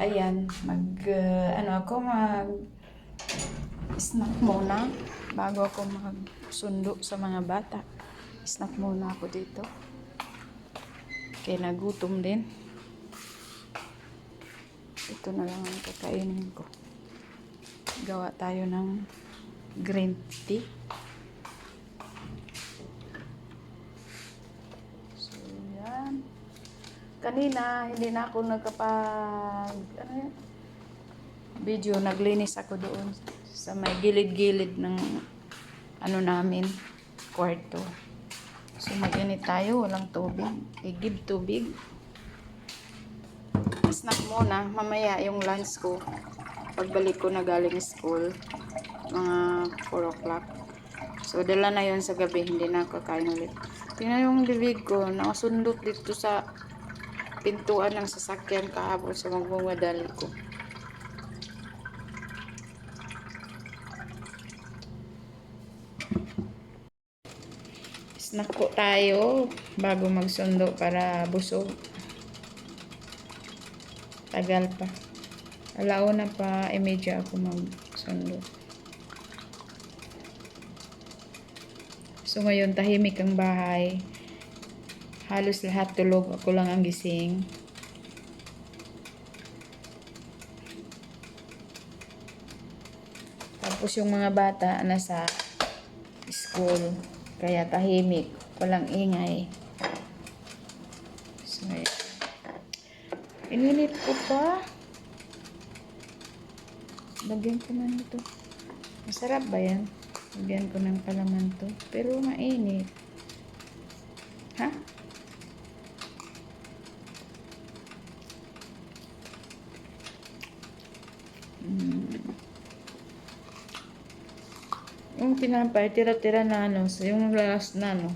ayan, mag, uh, ano ako, mag snack muna bago ako magsundo sa mga bata. Snack muna ako dito. Kaya nagutom din. Ito na lang ang kakainin ko. Gawa tayo ng green tea. So, yan. Kanina, hindi na ako nagkapag, ano yan? Video, naglinis ako doon sa may gilid-gilid ng ano namin, kwarto. So, mag-init tayo, walang tubig. I-give tubig. Snack muna, mamaya yung lunch ko. Pagbalik ko na galing school, mga 4 o'clock. So, dala na yon sa gabi, hindi na ako kakain ulit. Tingnan yung bibig ko, nakasundot dito sa pintuan ng sasakyan kahapon sa magmamadali ko. Snack po tayo bago magsundo para busog. Tagal pa. Alauna pa, imedya ako magsundo. So ngayon, tahimik ang bahay. Halos lahat tulog. Ako lang ang gising. Tapos yung mga bata nasa school. Kaya tahimik. Walang ingay. So, ayan. Ininit ko pa. Lagyan ko na nito. Masarap ba yan? Lagyan ko ng palaman to. Pero mainit. Yung tinapay, tira-tira na ano, yung last na ano.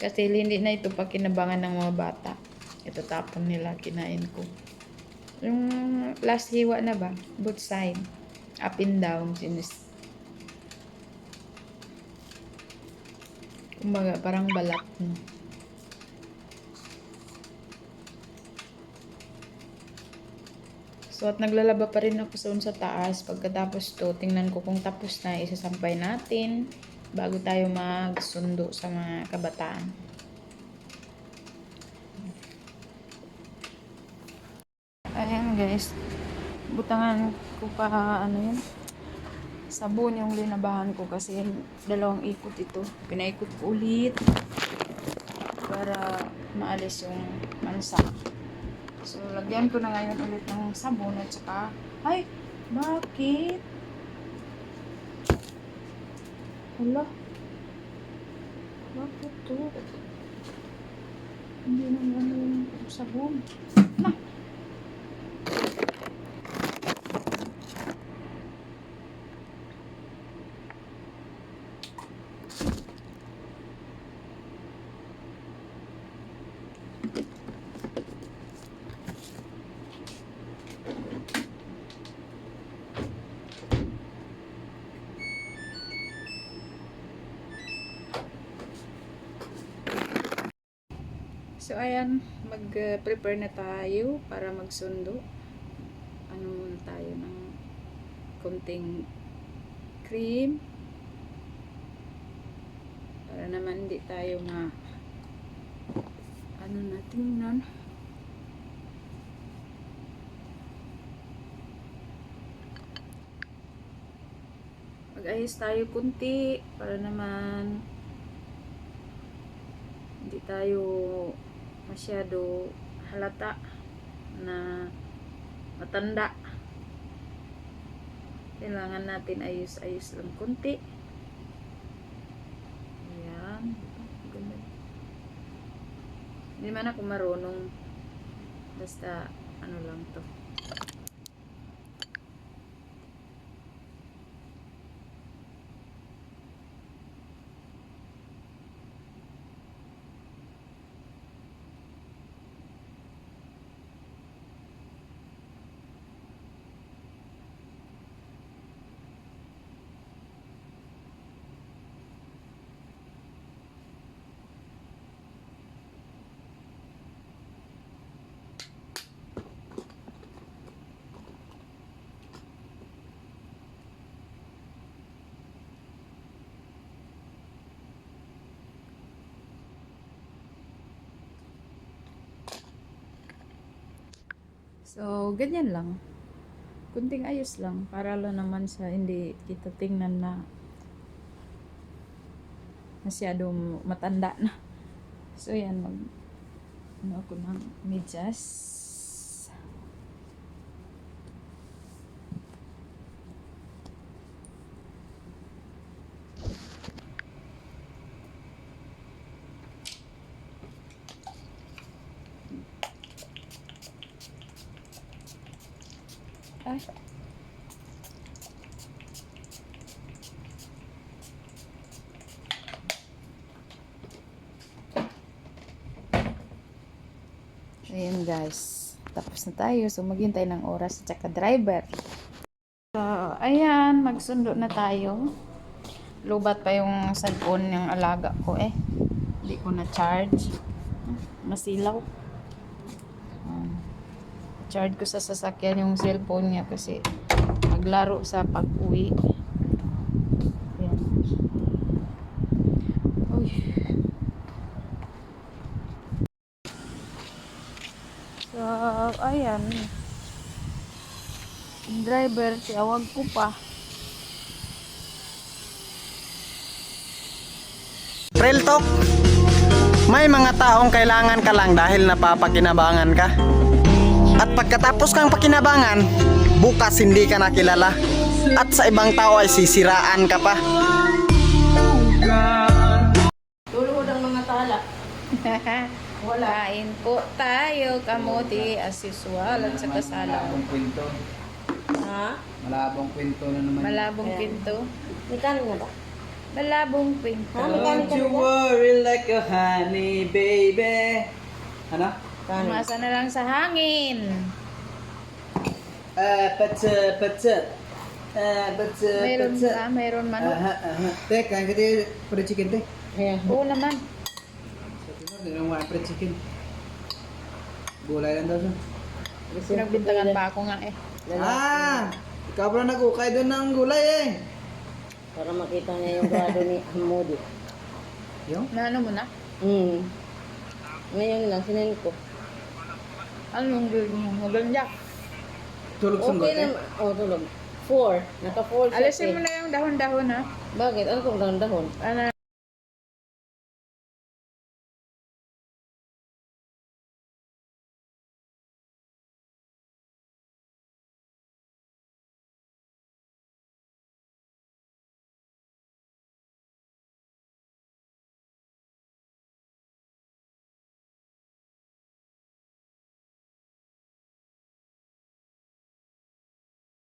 Kasi hindi na ito pa kinabangan ng mga bata. Ito tapon nila, kinain ko. Yung last hiwa na ba? Both side. Up and down. Sinis. Kumbaga, parang balat. No? So, at naglalaba pa rin ako sa sa taas. Pagkatapos to, tingnan ko kung tapos na, isasampay natin bago tayo magsundo sa mga kabataan. Ayan guys, butangan ko pa ano yun, sabon yung linabahan ko kasi dalawang ikot ito. Pinaikot ko ulit para maalis yung mansa. So, lagyan ko na ngayon ulit ng sabon at saka, ay, bakit? Hala. Bakit to? Hindi naman yung sabon. Na! So, ayan, mag-prepare na tayo para magsundo. Ano muna tayo ng konting cream. Para naman hindi tayo ma ano na, tingnan. Mag-ayos tayo kunti para naman hindi tayo masyado halata na matanda. Kailangan natin ayos-ayos lang kunti. Ayan. Ganda. Hindi man ako marunong. Basta ano lang to. So, ganyan lang. Kunting ayos lang. Para lang naman sa hindi kita tingnan na masyadong matanda na. So, yan. Mag, ano ako ng medyas. Ay. Ayan guys. Tapos na tayo. So maghintay ng oras at saka driver. So, ayan. Magsundo na tayo. Lubat pa yung cellphone ng alaga ko eh. Hindi ko na charge. Masilaw. Charge ko sa sasakyan yung cellphone niya kasi maglaro sa pag-uwi. Ayan. Uy. So, ayan. Driver, tiyawag ko pa. Real talk, may mga taong kailangan ka lang dahil napapakinabangan ka. At pagkatapos kang pakinabangan, bukas hindi ka nakilala. At sa ibang tao ay sisiraan ka pa. Tulog ng mga tala. Kain po tayo, kamuti, as usual, at saka salaw. Malabong kwento. Ha? Malabong kwento na naman. Malabong pinto. Mekanik na ba? Malabong pinto. Ha? Don't you worry like a honey baby. Ano? Kanin. Umasa na lang sa hangin. Ah, patsa, patsa. Ah, patsa, Mayroon patsa. ba? Mayroon manok? Aha, aha. Teh, kain ka tayo chicken, teh. Ayan. Oo naman. Sa tinor, hindi naman para chicken. Gulay lang daw siya. Pinagbintangan pa ako nga eh. Ah! Ikaw pala nag-ukay doon ng gulay eh. Para makita niya yung grado ni Hamodi. Yung? Na ano mo na? Hmm. Ngayon lang, sinin ko. Ano yung gawin mo? Maganda. Tulog sa Okay naman. Oh, tulog. Four. Naka four siya. Alisin mo na yung dahon-dahon ha. Bakit? Ano kung dahon-dahon? Ano